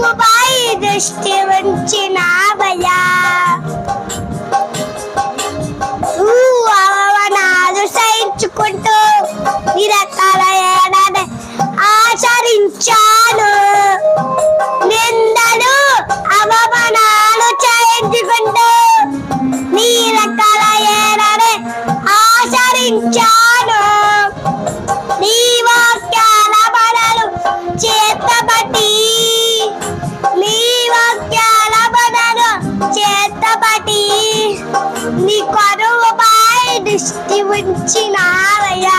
రంగుపై దృష్టి ఉంచిన భయా. వచ్చినావయ్యా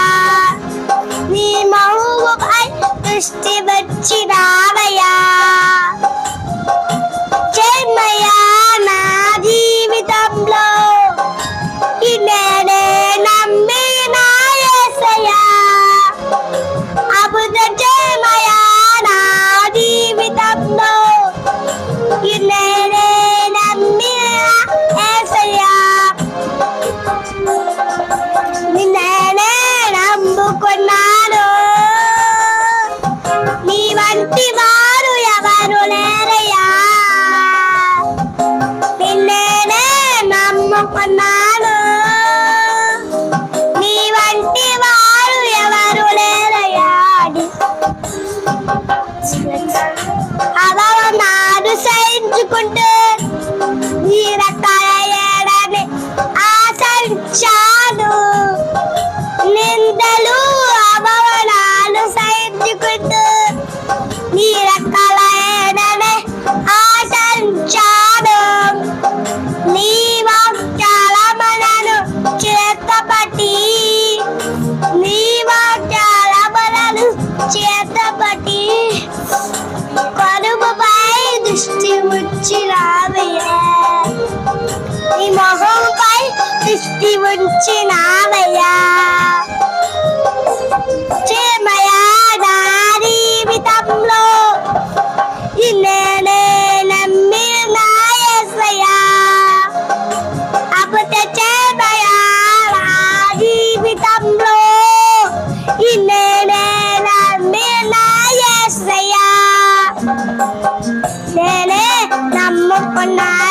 నీ మహబూబ్ దృష్టి వచ్చినా. కొన్నాడు నీ వంటి వారు ఎవరు లేరయ్యాడి దిష్టి వచ్చి రావయ్యా. నీ మొహంపై దిష్టి ఉంచి నావయ్యా. on my